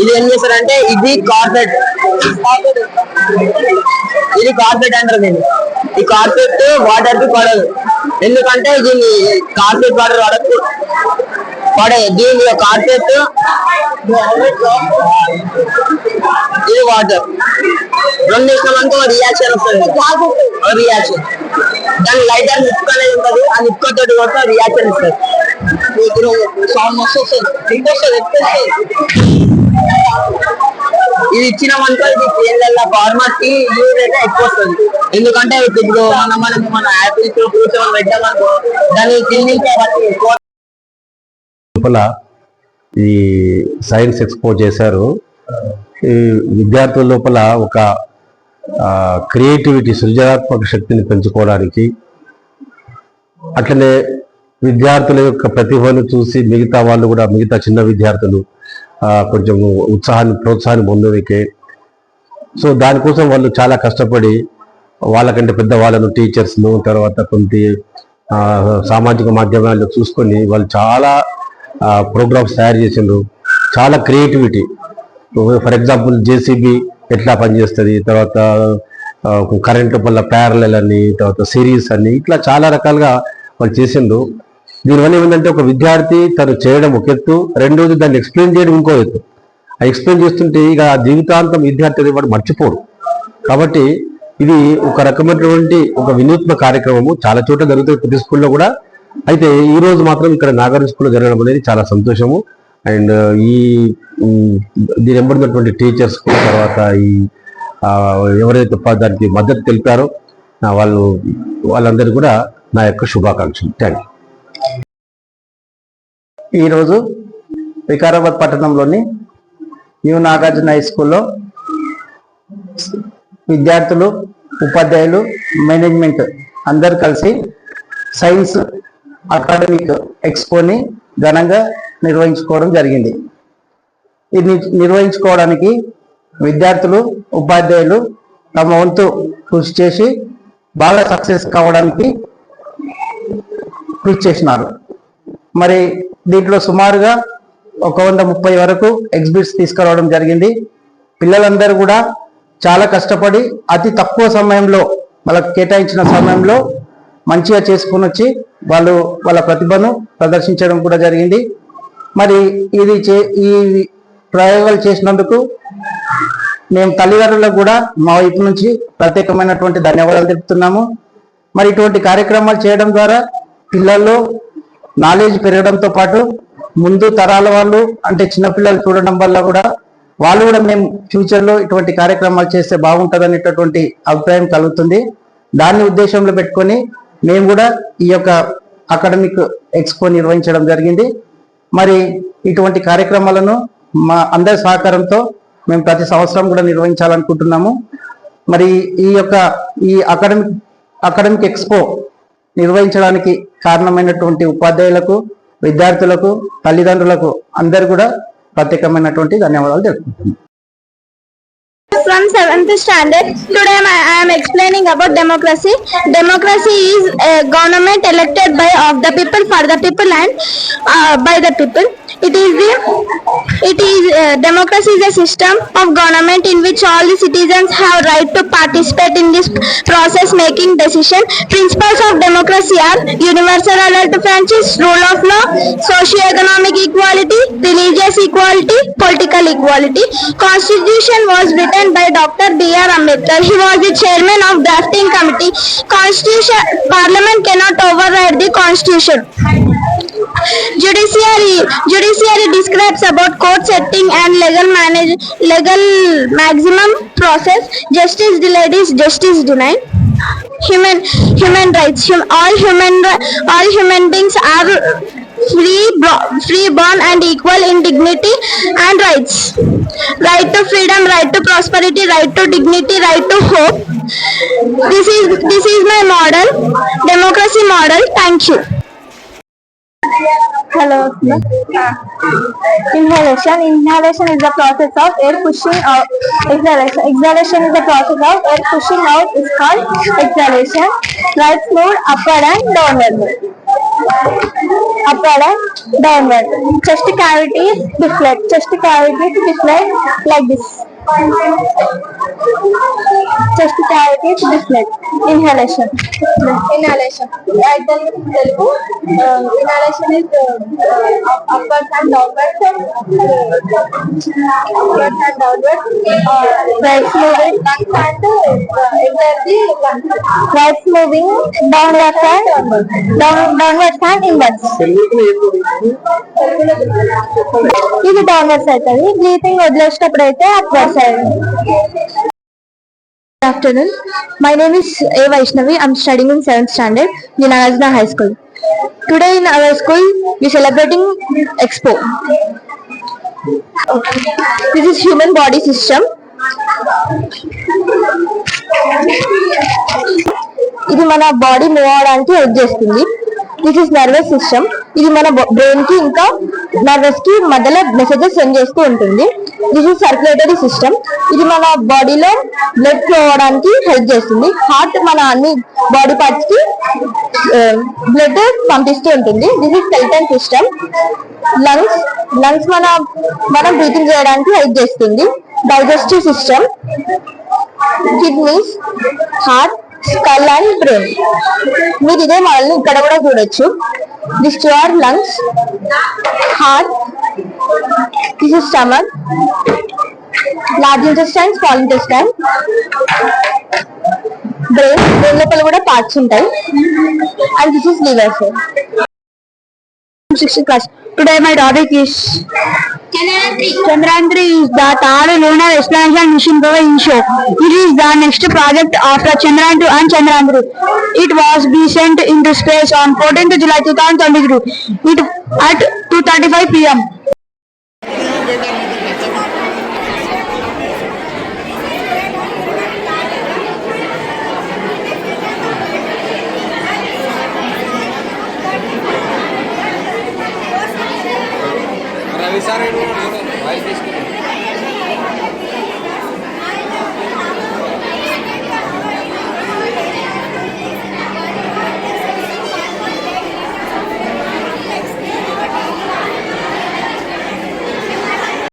ఇది ఏం చేస్తారంటే ఇది కార్పెట్. ఇది కార్పెట్ అంటారు దీన్ని. ఈ కార్పెట్ వాటర్కి పడదు. ఎందుకంటే దీన్ని కార్పెట్ వాటర్ పడదు పడదు దీని కార్పెట్ ఇది వాటర్ రెండు ఇష్టమంతా రియాక్షన్ వస్తుంది. రియాక్షన్ దాని లైటర్ నిప్పు అనేది ఉంటుంది. ఆ నిప్పు రియాక్షన్ ఇస్తుంది ఇప్పుడు సౌండ్ వస్తుంది ఎక్కువ వస్తుంది ఎక్కువ ఇది ఇచ్చినామనుకో ఇది పిల్లల ఫార్మర్కి యూజ్ అయితే ఎక్కువ వస్తుంది ఎందుకంటే ఇప్పుడు మనం మనం మన యాపిల్స్ ఫ్రూట్స్ ఏమైనా పెట్టామనుకో దాన్ని తిన్నించే వాటికి ఎక్కువ లోపల ఈ సైన్స్ ఎక్స్పో చేశారు. ఈ విద్యార్థుల లోపల ఒక క్రియేటివిటీ సృజనాత్మక శక్తిని పెంచుకోవడానికి అట్లనే విద్యార్థుల యొక్క ప్రతిభను చూసి మిగతా వాళ్ళు కూడా మిగతా చిన్న విద్యార్థులు కొంచెం ఉత్సాహాన్ని ప్రోత్సాహాన్ని పొందడానికి సో దానికోసం వాళ్ళు చాలా కష్టపడి వాళ్ళకంటే పెద్ద వాళ్ళను టీచర్స్ను తర్వాత కొంత సామాజిక మాధ్యమాల్లో చూసుకొని వాళ్ళు చాలా ప్రోగ్రామ్స్ తయారు చేసిండ్రు. చాలా క్రియేటివిటీ. ఫర్ ఎగ్జాంపుల్ జేసీబీ ఎట్లా పనిచేస్తుంది తర్వాత కరెంట్ వల్ల ప్యారలల్ అని తర్వాత సిరీస్ అని ఇట్లా చాలా రకాలుగా వాళ్ళు చేసిండ్రు. దీనివల్ల ఏమిటంటే ఒక విద్యార్థి తను చేయడం ఒక ఎత్తు రెండోది దాన్ని ఎక్స్ప్లెయిన్ చేయడం ఇంకో ఎత్తు. ఆ ఎక్స్ప్లెయిన్ చేస్తుంటే ఇక జీవితాంతం విద్యార్థి అనేది వాడు మర్చిపోడు. కాబట్టి ఇది ఒక రకమైనటువంటి ఒక వినూత్న కార్యక్రమము. చాలా చోట్ల జరుగుతుంది ప్రతి స్కూల్లో కూడా. అయితే ఈ రోజు మాత్రం ఇక్కడ నాగార్జున స్కూల్లో జరగడం అనేది చాలా సంతోషము. అండ్ ఈ దీని ఎంబడినటువంటి టీచర్స్ తర్వాత ఈ ఎవరైతే ప- దానికి మద్దతు తెలిపారో నా వాళ్ళు వాళ్ళందరికీ కూడా నా యొక్క శుభాకాంక్షలు. థ్యాంక్ యూ ఈరోజు వికారాబాద్ పట్టణంలోని న్యూ నాగార్జున హై స్కూల్లో విద్యార్థులు ఉపాధ్యాయులు మేనేజ్మెంట్ అందరు కలిసి సైన్స్ అకాడమిక్ ఎక్స్పోని ఘనంగా నిర్వహించుకోవడం జరిగింది. ఇది నిర్వహించుకోవడానికి విద్యార్థులు ఉపాధ్యాయులు తమ వంతు కృషి చేసి బాగా సక్సెస్ కావడానికి కృషి చేసినారు. మరి దీంట్లో సుమారుగా ఒక వంద ముప్పై వరకు ఎగ్జిబిట్స్ తీసుకురావడం జరిగింది. పిల్లలందరూ కూడా చాలా కష్టపడి అతి తక్కువ సమయంలో వాళ్ళకి కేటాయించిన సమయంలో మంచిగా చేసుకుని వచ్చి వాళ్ళు వాళ్ళ ప్రతిభను ప్రదర్శించడం కూడా జరిగింది. మరి ఇది చే ఈ ప్రయోగాలు చేసినందుకు మేము తల్లిదండ్రులకు కూడా మా వైపు నుంచి ప్రత్యేకమైనటువంటి ధన్యవాదాలు తెలుపుతున్నాము. మరి ఇటువంటి కార్యక్రమాలు చేయడం ద్వారా పిల్లల్లో నాలెడ్జ్ పెరగడంతో పాటు ముందు తరాల వాళ్ళు అంటే చిన్నపిల్లలు చూడడం వల్ల కూడా వాళ్ళు కూడా మేము ఫ్యూచర్లో ఇటువంటి కార్యక్రమాలు చేస్తే బాగుంటుంది అనేటటువంటి అభిప్రాయం కలుగుతుంది. దాన్ని ఉద్దేశంలో పెట్టుకొని మేము కూడా ఈ యొక్క అకాడమిక్ ఎక్స్పో నిర్వహించడం జరిగింది. మరి ఇటువంటి కార్యక్రమాలను మా అందరి సహకారంతో మేము ప్రతి సంవత్సరం కూడా నిర్వహించాలనుకుంటున్నాము. మరి ఈ యొక్క ఈ అకాడమిక్ అకాడమిక్ ఎక్స్పో నిర్వహించడానికి కారణమైనటువంటి ఉపాధ్యాయులకు విద్యార్థులకు తల్లిదండ్రులకు అందరు కూడా ప్రత్యేకమైనటువంటి ధన్యవాదాలు తెలుపుకుంటున్నాను from 7th standard today I am explaining about democracy democracy is a government elected by of the people for the people and uh, by the people it is the it is uh, democracy is a system of government in which all the citizens have right to participate in this process making decision. Principles of democracy are universal franchise rule of law socio-economic equality religious equality political equality. Constitution was written by dr b.r ambedkar. He was the chairman of drafting committee. Constitution parliament cannot override the constitution judiciary judiciary describes about court setting and legal manage legal maximum process. Justice delayed is justice denied. Human human rights hum, all human all human beings are free free born and equal in dignity and rights. Right to freedom right to prosperity right to dignity right to hope. This is this is my model democracy model. Thank you Hello. Inhalation. Inhalation is the process of air pushing out. Exhalation. Exhalation is the process of air pushing out is called exhalation. Right mode upward and downward upward and downward. Chest cavity is deflate. Chest cavity deflate like this. Chest cavity is deflate. Inhalation. Inhalation. Right then Telugu. Uh, inhalation is uh, upwards and downwards. Upwards and downwards. Uh, right moving lungs and uh, enter the lungs. Right moving downwards and down, downwards and inwards. ఇది downwards అవుతుంది breathing వదిలేసినప్పుడు అయితే upwards అయ్యింది Good afternoon. My name is A. Vaishnavi. I'm studying in 7th standard in Nagarjuna High School. Today in our school, we're celebrating Expo. This is human body system. ఇది మన body move అవడానికి help చేస్తుంది this is nervous system ఇది మన బ్రెయిన్కి ఇంకా నర్వస్కి మధ్యలో messages send చేస్తూ ఉంటుంది దిస్ ఇస్ సర్క్యులేటరీ సిస్టమ్ ఇది మన బాడీలో బ్లడ్ ఫ్లో అవడానికి హెల్ప్ చేస్తుంది. హార్ట్ మన అన్ని బాడీ పార్ట్స్కి బ్లడ్ పంపిస్తూ ఉంటుంది. This is skeleton system lungs lungs మన మనం బ్రీతింగ్ చేయడానికి హెల్ప్ చేస్తుంది. Digestive system kidneys heart skull and brain మీరు ఇదే మోడల్ ఇక్కడ కూడా చూడొచ్చు. This two are lungs heart this is stomach large intestine small intestine brain brain లోపల కూడా పార్ట్స్ ఉంటాయి and this is liver sir sixth class. Today my topic is Chandrayaan-3 is the third lunar exploration mission to ISRO. It is the next project after Chandrayaan-2 and Chandrayaan-3. It was be sent into space on 14th July 2022 it, at 2.35 pm.